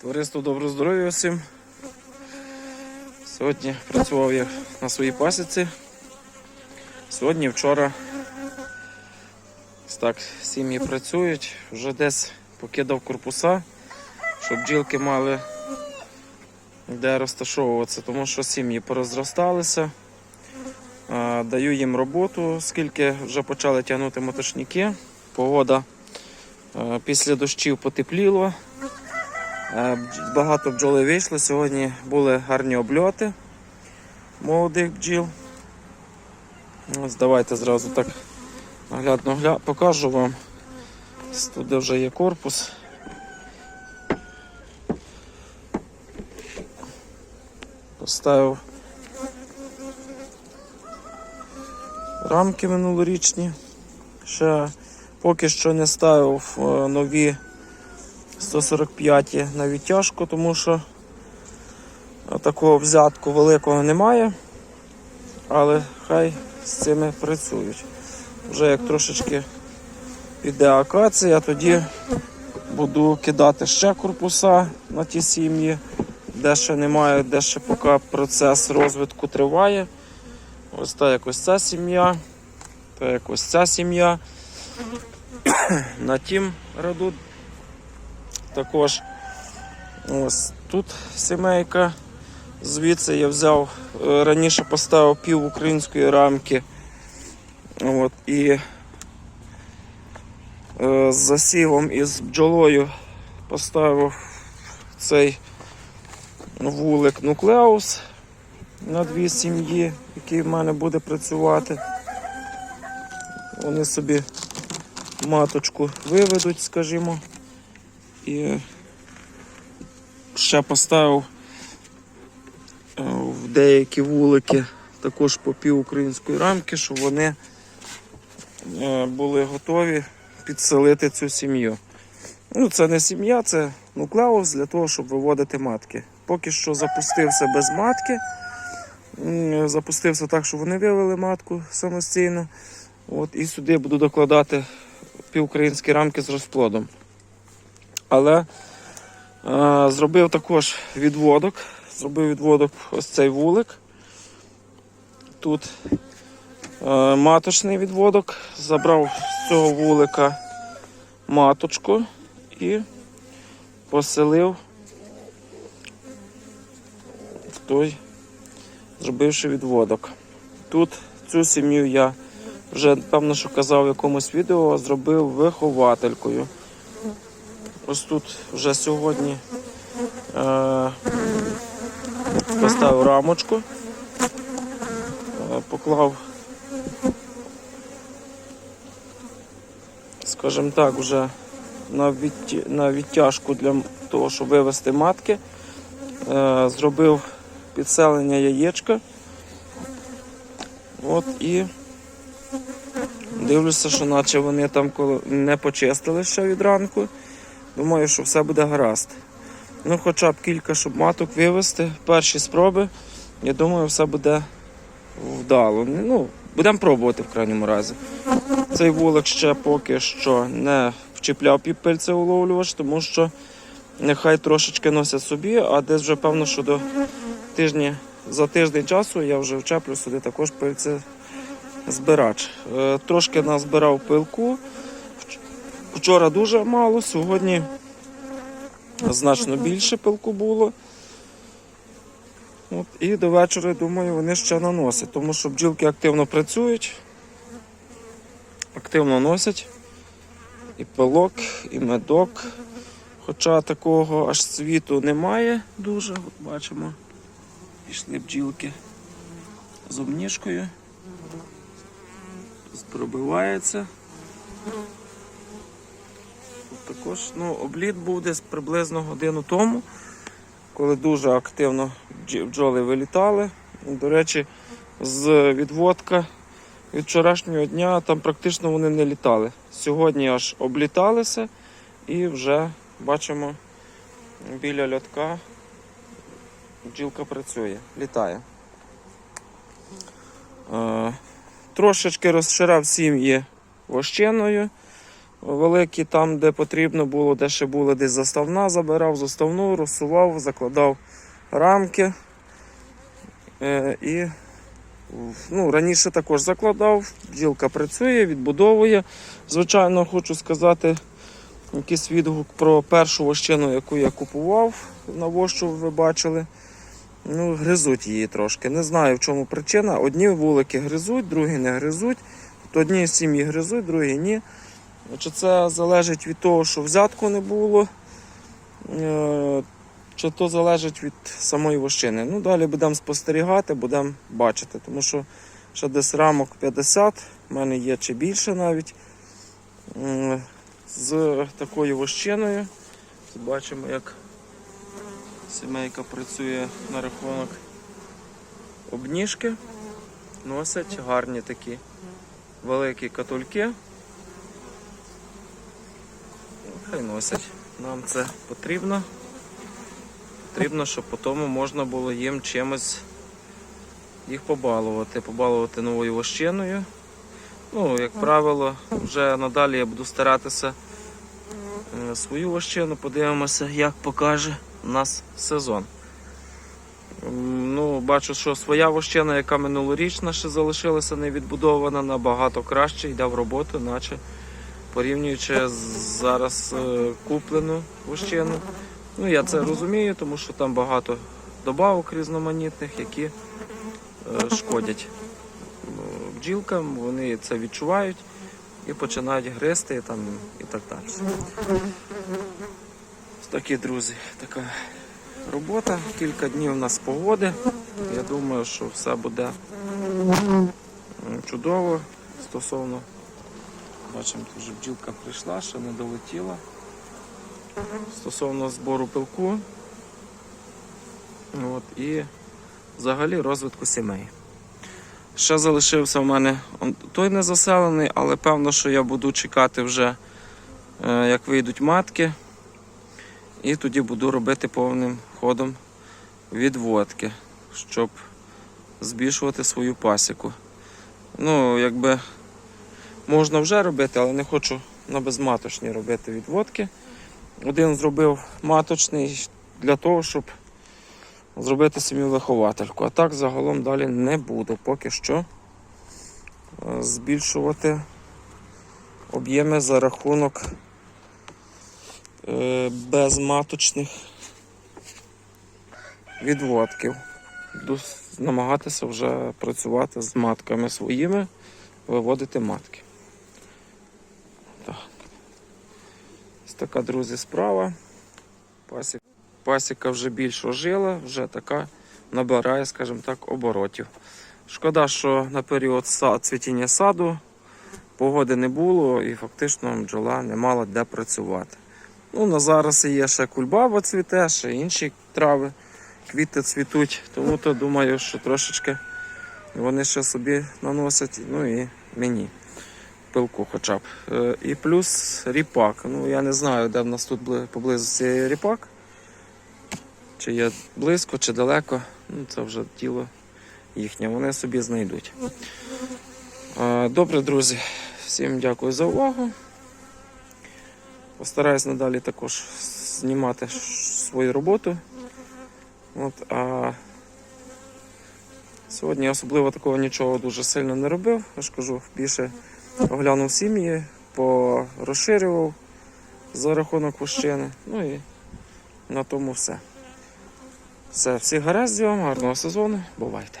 Товариство доброго здоров'я всім. Сьогодні працював я на своїй пасіці. Сьогодні, вчора так сім'ї працюють. Вже десь покидав корпуса, щоб бджілки мали де розташовуватися, тому що сім'ї порозросталися. Даю їм роботу, оскільки вже почали тягнути моточники. Погода після дощів потепліло. Е, Багато бджоли вийшло. Сьогодні були гарні обльоти молодих бджіл. Ось давайте зразу так наглядно гля... покажу вам. Тут вже є корпус. Поставив рамки минулорічні. Ще поки що не ставив е, нові 145 на відтяжку, тому що такого взятку великого немає. Але хай з цими працюють. Вже як трошечки піде акація, тоді буду кидати ще корпуса на ті сім'ї, де ще немає, де ще поки процес розвитку триває. Ось так якось ця сім'я, та якось ця сім'я. На тім роду також ось тут сімейка. Звідси я взяв, е, раніше поставив пів української рамки. От, і е, з засівом і з бджолою поставив цей вулик нуклеус на дві сім'ї, який в мене буде працювати. Вони собі маточку виведуть, скажімо. І ще поставив е, в деякі вулики також по пів рамки, щоб вони е, були готові підселити цю сім'ю. Ну, це не сім'я, це нуклеус для того, щоб виводити матки. Поки що запустився без матки. Запустився так, щоб вони вивели матку самостійно. От, і сюди буду докладати півукраїнські рамки з розплодом. Але е, зробив також відводок. Зробив відводок ось цей вулик. Тут е, маточний відводок. Забрав з цього вулика маточку і поселив в той, зробивши відводок. Тут цю сім'ю я вже, певно, що казав в якомусь відео, зробив вихователькою. Ось тут вже сьогодні е, поставив рамочку, е, поклав, скажімо так, вже на, відті, на відтяжку для того, щоб вивести матки. Е, зробив підселення яєчка. От і дивлюся, що наче вони там не почистили ще від ранку. Думаю, що все буде гаразд. Ну, хоча б кілька, щоб маток вивезти. Перші спроби. Я думаю, все буде вдало. Ну, будемо пробувати в крайньому разі. Цей вулик ще поки що не вчіпляв під пильцеуловлювач, тому що нехай трошечки носять собі, а десь вже певно, що до тижні, за тиждень часу я вже вчеплю сюди також пильце збирач. Е, Трошки назбирав пилку. Вч- Вчора дуже мало, сьогодні значно більше пилку було. От, і до вечора, думаю, вони ще наносять, тому що бджілки активно працюють, активно носять і пилок, і медок. Хоча такого аж світу немає дуже. От бачимо, пішли бджілки з обніжкою. Пробивається. Також ну, обліт був десь приблизно годину тому, коли дуже активно бджоли вилітали. До речі, з відводка від вчорашнього дня там практично вони не літали. Сьогодні аж обліталися і вже бачимо біля льотка бджілка працює, літає. Е, Трошечки розширав сім'ї вощеною. Великі там, де потрібно було, де ще були десь заставна, забирав заставну, розсував, закладав рамки. Е, і ну, раніше також закладав, бджілка працює, відбудовує. Звичайно, хочу сказати якийсь відгук про першу вощину, яку я купував на вощу, ви бачили. Ну, гризуть її трошки. Не знаю, в чому причина. Одні вулики гризуть, другі не гризуть. Одні сім'ї гризуть, другі ні. Чи це залежить від того, що взятку не було, е, чи то залежить від самої вощини. Ну, далі будемо спостерігати, будемо бачити, тому що ще десь рамок 50, в мене є чи більше навіть. З такою вощиною. Бачимо, як сімейка працює на рахунок обніжки. Носять гарні такі великі катульки. Хай носять. Нам це потрібно. Потрібно, щоб потім можна було їм чимось їх побалувати. Побалувати новою вощиною. Ну, як правило, вже надалі я буду старатися е, свою вощину. Подивимося, як покаже нас сезон. Ну, бачу, що своя вощина, яка минулорічна ще залишилася невідбудована, набагато краще йде в роботу, наче порівнюючи зараз е, куплену вощину. Ну, я це розумію, тому що там багато добавок різноманітних, які е, шкодять е, бджілкам, вони це відчувають і починають гризти там, і так далі. Такі друзі, така робота. Кілька днів у нас погоди. Я думаю, що все буде чудово стосовно. Бачимо, тут вже бджілка прийшла, ще не долетіла. Стосовно збору пилку. От, і взагалі розвитку сімей. Ще залишився в мене той не заселений, але певно, що я буду чекати вже, е, як вийдуть матки. І тоді буду робити повним ходом відводки, щоб збільшувати свою пасіку. Ну, якби можна вже робити, але не хочу на безматочні робити відводки. Один зробив маточний для того, щоб зробити сім'ю виховательку. А так загалом далі не буду поки що е, збільшувати об'єми за рахунок е, безматочних відводків. Буду намагатися вже працювати з матками своїми, виводити матки. Так. Ось така, друзі, справа. Пасіка, пасіка вже більш ожила, вже така набирає, скажімо так, оборотів. Шкода, що на період цвітіння саду погоди не було і фактично бджола не мала де працювати. Ну, на зараз є ще кульбаба цвіте, ще інші трави, квіти цвітуть, тому то думаю, що трошечки вони ще собі наносять, ну і мені пилку хоча б. Е, І плюс ріпак. Ну я не знаю, де в нас тут бли- поблизості ріпак. Чи є близько, чи далеко. Ну, це вже діло їхнє, вони собі знайдуть. Е, Добре, друзі, всім дякую за увагу. Постараюсь надалі також знімати свою роботу. От, а сьогодні особливо такого нічого дуже сильно не робив. Я ж кажу, більше оглянув сім'ї, порозширював за рахунок вощини. Ну і на тому все. Все, всіх гаразд вам, гарного сезону, бувайте.